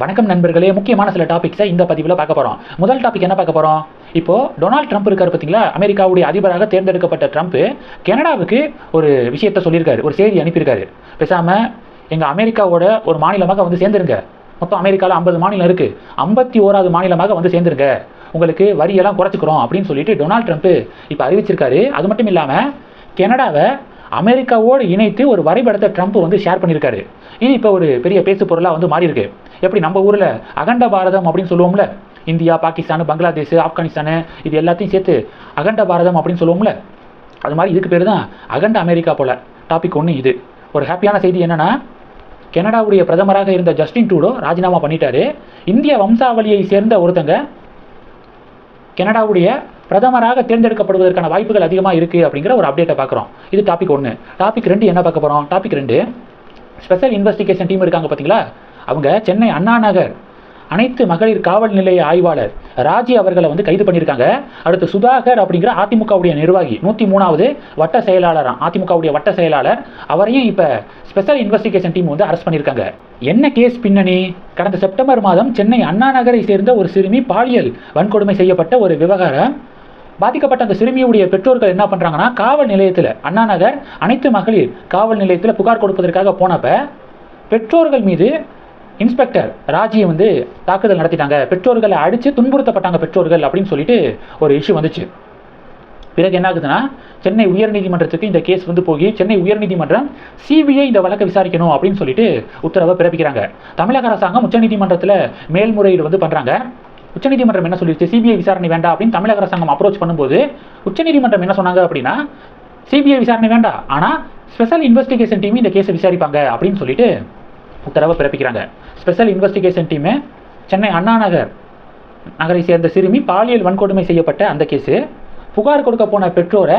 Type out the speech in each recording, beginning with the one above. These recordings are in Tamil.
வணக்கம் நண்பர்களே முக்கியமான சில டாபிக்ஸை இந்த பதிவில் பார்க்க போகிறோம் முதல் டாபிக் என்ன பார்க்க போகிறோம் இப்போ டொனால்ட் ட்ரம்ப் இருக்கார் பார்த்தீங்களா அமெரிக்காவுடைய அதிபராக தேர்ந்தெடுக்கப்பட்ட ட்ரம்ப் கனடாவுக்கு ஒரு விஷயத்த சொல்லியிருக்காரு ஒரு செய்தி அனுப்பியிருக்காரு. பேசாமல் எங்கள் அமெரிக்காவோட ஒரு மாநிலமாக வந்து சேர்ந்துருங்க. மொத்தம் அமெரிக்காவில் ஐம்பது மாநிலம் இருக்குது ஐம்பத்தி ஓராவது மாநிலமாக வந்து சேர்ந்துருங்க. உங்களுக்கு வரியெல்லாம் குறைச்சிக்கிறோம் அப்படின்னு சொல்லிட்டு டொனால்ட் ட்ரம்ப் இப்போ அறிவிச்சிருக்காரு. அது மட்டும் இல்லாமல் கனடாவை அமெரிக்காவோடு இணைத்து ஒரு வரைபடத்தை ட்ரம்ப் வந்து ஷேர் பண்ணியிருக்காரு. இது இப்போ ஒரு பெரிய பேசு பொருளாக வந்து மாறி இருக்கு எப்படி நம்ம ஊரில் அகண்ட பாரதம் அப்படின்னு சொல்லுவோம்ல? இந்தியா பாகிஸ்தான் பங்களாதேஷ் ஆப்கானிஸ்தானு இது எல்லாத்தையும் சேர்த்து அகண்ட பாரதம் அப்படின்னு சொல்லுவோம்ல? அது மாதிரி இதுக்கு பேர் தான் அகண்ட அமெரிக்கா போல. டாபிக் ஒன்று இது. ஒரு ஹாப்பியான செய்தி என்னன்னா கனடாவுடைய பிரதமராக இருந்த ஜஸ்டின் டூடோ ராஜினாமா பண்ணிட்டாரு. இந்திய வம்சாவளியை சேர்ந்த ஒருத்தங்க கனடாவுடைய பிரதமராக தேர்ந்தெடுக்கப்படுவதற்கான வாய்ப்புகள் அதிகமாக இருக்குது அப்படிங்கிற ஒரு அப்டேட்டை பார்க்குறோம். இது டாபிக் ஒன்று டாபிக் ரெண்டு என்ன பார்க்க போகிறோம் டாபிக் ரெண்டு ஸ்பெஷல் இன்வெஸ்டிகேஷன் டீம் இருக்காங்க பார்த்தீங்களா அவங்க சென்னை அண்ணா நகர் அனைத்து மகளிர் காவல் நிலைய ஆய்வாளர் ராஜி அவர்களை வந்து கைது பண்ணியிருக்காங்க. அடுத்து சுதாகர் அப்படிங்கிற அதிமுகவுடைய நிர்வாகி நூற்றி மூணாவது வட்ட செயலாளராம் அதிமுகவுடைய வட்ட செயலாளர் அவரையும் இப்போ ஸ்பெஷல் இன்வெஸ்டிகேஷன் டீம் வந்து அரெஸ்ட் பண்ணியிருக்காங்க. என்ன கேஸ் பின்னணி? கடந்த செப்டம்பர் மாதம் சென்னை அண்ணா நகரை சேர்ந்த ஒரு சிறுமி பாலியல் வன்கொடுமை செய்யப்பட்ட ஒரு விவகாரம். பாதிக்கப்பட்ட அந்த சிறுமியுடைய பெற்றோர்கள் என்ன பண்ணுறாங்கன்னா காவல் நிலையத்தில் அண்ணா நகர் அனைத்து மகளிர் காவல் நிலையத்தில் புகார் கொடுப்பதற்காக போனப்ப பெற்றோர்கள் மீது இன்ஸ்பெக்டர் ராஜியை வந்து தாக்குதல் நடத்திட்டாங்க. பெற்றோர்களை அடித்து துன்புறுத்தப்பட்டாங்க பெற்றோர்கள் அப்படின்னு சொல்லிட்டு ஒரு இஷ்யூ வந்துச்சு. பிறகு என்ன ஆகுதுன்னா சென்னை உயர்நீதிமன்றத்துக்கு இந்த கேஸ் வந்து போய் சென்னை உயர்நீதிமன்றம் சிபிஐ இந்த வழக்கை விசாரிக்கணும் அப்படின்னு சொல்லிட்டு உத்தரவை பிறப்பிக்கிறாங்க. தமிழக அரசாங்கம் உச்சநீதிமன்றத்தில் மேல்முறையீடு வந்து பண்ணுறாங்க உச்சநீதிமன்றம் என்ன சொல்லிடுச்சு சிபிஐ விசாரணை வேண்டாம் அப்படின்னு தமிழக அரசாங்கம் அப்ரோச் பண்ணும்போது உச்சநீதிமன்றம் என்ன சொன்னாங்க அப்படின்னா சிபிஐ விசாரணை வேண்டாம் ஆனால் ஸ்பெஷல் இன்வெஸ்டிகேஷன் டீம் இந்த கேஸை விசாரிப்பாங்க அப்படின்னு சொல்லிட்டு உத்தரவை பிறப்பிக்கிறாங்க. Special investigation team Chennai Anna Nagar நகரை சேர்ந்த சிறுமி பாலியல் வன்கொடுமை செய்யப்பட்ட அந்த கேஸு புகார் கொடுக்க போன பெற்றோரை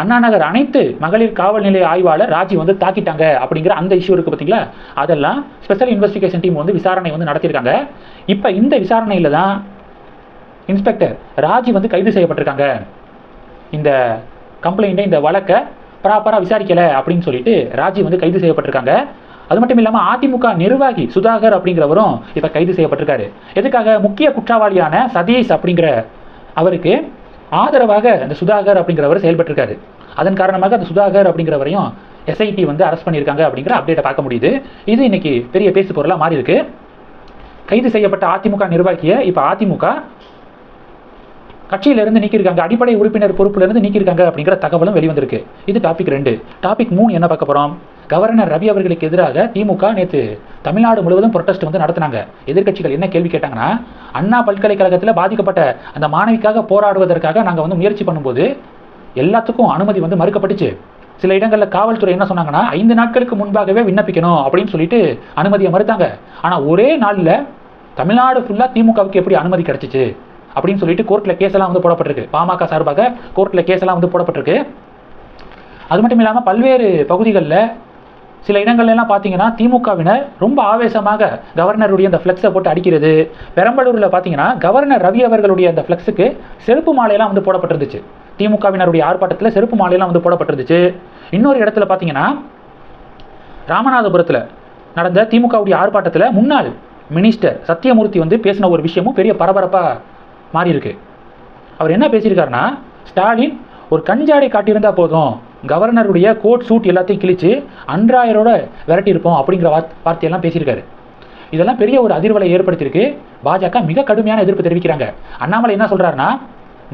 அண்ணா நகர் அனைத்து மகளிர் காவல் நிலைய ஆய்வாளர் ராஜி வந்து தாக்கிட்டாங்க அப்படிங்கிற அந்த இஷ்யூ இருக்குது பார்த்தீங்களா அதெல்லாம் ஸ்பெஷல் இன்வெஸ்டிகேஷன் டீம் வந்து விசாரணை வந்து நடத்தியிருக்காங்க. இப்போ இந்த விசாரணையில் தான் இன்ஸ்பெக்டர் ராஜி வந்து கைது செய்யப்பட்டிருக்காங்க. இந்த கம்ப்ளைண்ட்டை இந்த வழக்கை ப்ராப்பராக விசாரிக்கலை அப்படின்னு சொல்லிட்டு ராஜி வந்து கைது செய்யப்பட்டிருக்காங்க. அது மட்டும் இல்லாமல் அதிமுக நிர்வாகி சுதாகர் அப்படிங்கிறவரும் இப்போ கைது செய்யப்பட்டிருக்காரு. எதுக்காக? முக்கிய குற்றவாளியான சதீஷ் அப்படிங்கிற அவருக்கு ஆதரவாக அந்த சுதாகர் அப்படிங்கிறவர் செயல்பட்டிருக்காரு. அதன் காரணமாக அந்த சுதாகர் அப்படிங்கிறவரையும் எஸ்ஐடி வந்து அரெஸ்ட் பண்ணியிருக்காங்க அப்படிங்கிற அப்டேட்டை பார்க்க முடியுது. இது இன்னைக்கு பெரிய பேசு பொருளாக மாறி இருக்கு கைது செய்யப்பட்ட அதிமுக நிர்வாகிய இப்போ அதிமுக கட்சியிலிருந்து நீக்கியிருக்காங்க. அடிப்படை உறுப்பினர் பொறுப்பிலிருந்து நீக்கியிருக்காங்க அப்படிங்கிற தகவலும் வெளிவந்திருக்கு. இது டாபிக் ரெண்டு. டாபிக் மூணு என்ன பார்க்க போகிறோம் கவர்னர் ரவி அவர்களுக்கு எதிராக திமுக நேற்று தமிழ்நாடு முழுவதும் ப்ரொட்டஸ்ட் வந்து நடத்தினாங்க. எதிர்க்கட்சிகள் என்ன கேள்வி கேட்டாங்கன்னா அண்ணா பல்கலைக்கழகத்தில் பாதிக்கப்பட்ட அந்த மாணவிக்காக போராடுவதற்காக நாங்கள் வந்து முயற்சி பண்ணும்போது எல்லாத்துக்கும் அனுமதி வந்து மறுக்கப்பட்டுச்சு. சில இடங்களில் காவல்துறை என்ன சொன்னாங்கன்னா ஐந்து நாட்களுக்கு முன்பாகவே விண்ணப்பிக்கணும் அப்படின்னு சொல்லிட்டு அனுமதியை மறுத்தாங்க. ஆனால் ஒரே நாளில் தமிழ்நாடு ஃபுல்லாக திமுகவுக்கு எப்படி அனுமதி கிடைச்சிச்சு அப்படின்னு சொல்லிட்டு கோர்ட்டில் கேஸெல்லாம் வந்து போடப்பட்டிருக்கு. பாமக சார்பாக கோர்ட்டில் கேஸெல்லாம் வந்து போடப்பட்டிருக்கு. அது மட்டும் இல்லாமல் பல்வேறு பகுதிகளில் சில இடங்கள்லாம் பார்த்தீங்கன்னா திமுகவினர் ரொம்ப ஆவேசமாக கவர்னருடைய அந்த ஃப்ளெக்ஸை போட்டு அடிக்கிறது. பெரம்பலூரில் பார்த்தீங்கன்னா கவர்னர் ரவி அவர்களுடைய அந்த ஃப்ளெக்ஸுக்கு செருப்பு மாலையெல்லாம் வந்து போடப்பட்டிருந்துச்சு. திமுகவினருடைய ஆர்ப்பாட்டத்தில் செருப்பு மாலையெல்லாம் வந்து போடப்பட்டிருந்துச்சு. இன்னொரு இடத்துல பார்த்தீங்கன்னா ராமநாதபுரத்தில் நடந்த திமுகவுடைய ஆர்ப்பாட்டத்தில் முன்னாள் மினிஸ்டர் சத்தியமூர்த்தி வந்து பேசின ஒரு விஷயமும் பெரிய பரபரப்பாக மாறியிருக்கு. அவர் என்ன பேசியிருக்காருன்னா ஸ்டாலின் ஒரு கஞ்சாடை காட்டியிருந்தா போதும் கவர்னருடைய கோட் சூட் எல்லாத்தையும் கிழிச்சு அன்றாயரோட விரட்டியிருப்போம் அப்படிங்கிற வார்த் வார்த்தையெல்லாம் பேசியிருக்காரு. இதெல்லாம் பெரிய ஒரு அதிர்வலை ஏற்படுத்தியிருக்கு. பாஜக மிக கடுமையான எதிர்ப்பு தெரிவிக்கிறாங்க. அண்ணாமலை என்ன சொல்கிறாருன்னா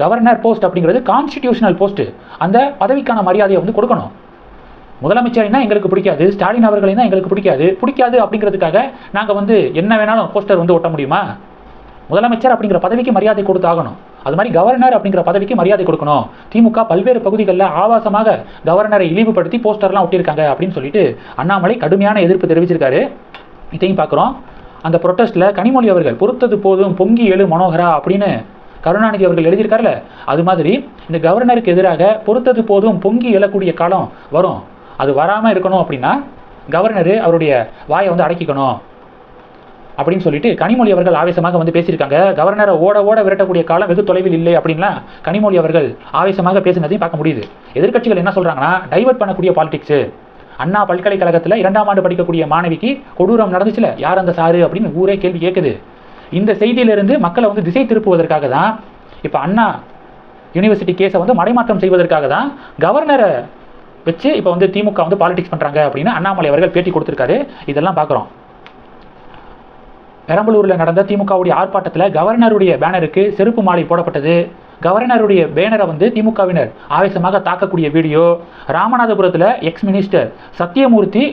கவர்னர் போஸ்ட் அப்படிங்கிறது கான்ஸ்டிடியூஷனல் போஸ்ட்டு அந்த பதவிக்கான மரியாதையை வந்து கொடுக்கணும். முதலமைச்சர்னா எங்களுக்கு பிடிக்காது ஸ்டாலின் அவர்களைனா எங்களுக்கு பிடிக்காது பிடிக்காது அப்படிங்கிறதுக்காக நாங்கள் வந்து என்ன வேணாலும் போஸ்டர் வந்து ஒட்ட முடியுமா? முதலமைச்சர் அப்படிங்கிற பதவிக்கு மரியாதை கொடுத்தாகணும். அது மாதிரி கவர்னர் அப்படிங்கிற பதவிக்கு மரியாதை கொடுக்கணும். திமுக பல்வேறு பகுதிகளில் ஆபாசமாக கவர்னரை இழிவுபடுத்தி போஸ்டர்லாம் ஒட்டியிருக்காங்க அப்படின்னு சொல்லிட்டு அண்ணாமலை கடுமையான எதிர்ப்பு தெரிவிச்சிருக்காரு. இதையும் பார்க்குறோம். அந்த ப்ரொட்டஸ்ட்டில் கனிமொழி அவர்கள் பொறுத்தது போதும் பொங்கி எழு மனோகரா அப்படின்னு கருணாநிதி அவர்கள் எழுதியிருக்காருல? அது மாதிரி இந்த கவர்னருக்கு எதிராக பொறுத்தது போதும் பொங்கி எழக்கூடிய காலம் வரும். அது வராமல் இருக்கணும் அப்படின்னா கவர்னர் அவருடைய வாயை வந்து அடக்கிக்கணும். அப்படின்னு சொல்லிட்டு கனிமொழி அவர்கள் ஆவேசமாக வந்து பேசியிருக்காங்க. கவர்னரை ஓட ஓட விரட்டக்கூடிய காலம் வெகு தொலைவில் இல்லை அப்படின்லாம் கனிமொழி அவர்கள் ஆவேசமாக பேசினதையும் பார்க்க முடியுது. எதிர்க்கட்சிகள் என்ன சொல்கிறாங்கன்னா டைவர்ட் பண்ணக்கூடிய பாலிடிக்ஸு அண்ணா பல்கலைக்கழகத்தில் இரண்டாம் ஆண்டு படிக்கக்கூடிய மாணவிக்கு கொடூரம் நடந்துச்சுல? யார் அந்த சாரு அப்படின்னு ஊரே கேள்வி கேட்குது. இந்த செய்தியிலிருந்து மக்களை வந்து திசை திருப்புவதற்காக தான் இப்போ அண்ணா யூனிவர்சிட்டி கேஸை வந்து மடைமாற்றம் செய்வதற்காக தான் கவர்னரை வச்சு இப்போ வந்து திமுக வந்து பாலிடிக்ஸ் பண்ணுறாங்க அப்படின்னு அண்ணாமலை அவர்கள் பேட்டி கொடுத்துருக்காரு. இதெல்லாம் பார்க்குறோம். பெரம்பலூரில் நடந்த திமுகவுடைய ஆர்ப்பாட்டத்தில் கவர்னருடைய பேனருக்கு செருப்பு மாலை போடப்பட்டது. கவர்னருடைய பேனரை வந்து திமுகவினர் ஆவேசமாக தாக்கக்கூடிய வீடியோ. ராமநாதபுரத்தில் எக்ஸ் மினிஸ்டர் சத்தியமூர்த்தி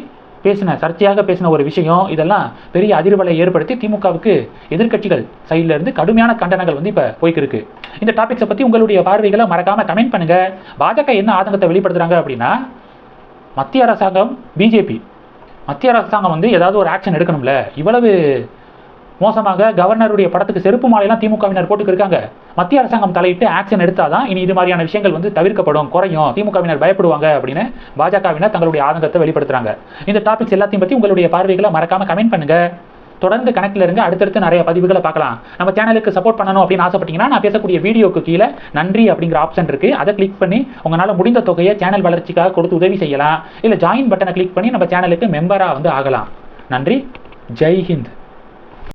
பேசின சர்ச்சையாக பேசின ஒரு விஷயம் இதெல்லாம் பெரிய அதிர்வலை ஏற்படுத்தி திமுகவுக்கு எதிர்க்கட்சிகள் சைடில் இருந்து கடுமையான கண்டனங்கள் வந்து இப்போ போய்க்கிருக்கு. இந்த டாபிக்ஸை பற்றி உங்களுடைய பார்வைகளை மறக்காம கமெண்ட் பண்ணுங்க. பாஜக என்ன ஆதங்கத்தை வெளிப்படுத்துறாங்க அப்படின்னா மத்திய அரசாங்கம் பிஜேபி மத்திய அரசாங்கம் வந்து ஏதாவது ஒரு ஆக்ஷன் எடுக்கணும்ல. இவ்வளவு மோசமாக கவர்னருடைய படத்துக்கு செருப்பு மாலையெல்லாம் திமுகவினர் போட்டுக்கு இருக்காங்க. மத்திய அரசாங்கம் தலையிட்டு ஆக்ஷன் எடுத்தாதான் இனி இது மாதிரியான விஷயங்கள் வந்து தவிர்க்கப்படும் குறையும். திமுகவினர் பயப்படுவாங்க அப்படின்னு பாஜகவினர் தங்களுடைய ஆதங்கத்தை வெளிப்படுத்துறாங்க. இந்த டாபிக்ஸ் எல்லாத்தையும் பற்றி உங்களுடைய பார்வைகளை மறக்காம கமெண்ட் பண்ணுங்க. தொடர்ந்து கணக்கில் இருங்க. அடுத்தடுத்து நிறைய பதிவுகளை பார்க்கலாம். நம்ம சேனலுக்கு சப்போர்ட் பண்ணணும் அப்படின்னு ஆசைப்பட்டீங்கன்னா நான் பேசக்கூடிய வீடியோக்கு கீழே நன்றி அப்படிங்கிற ஆப்ஷன் இருக்கு. அதை கிளிக் பண்ணி உங்களால் முடிந்த தொகையை சேனல் வளர்ச்சிக்காக கொடுத்து உதவி செய்யலாம். இல்லை ஜாயின் பட்டனை கிளிக் பண்ணி நம்ம சேனலுக்கு மெம்பராக வந்து ஆகலாம். நன்றி. ஜெய் ஹிந்த்.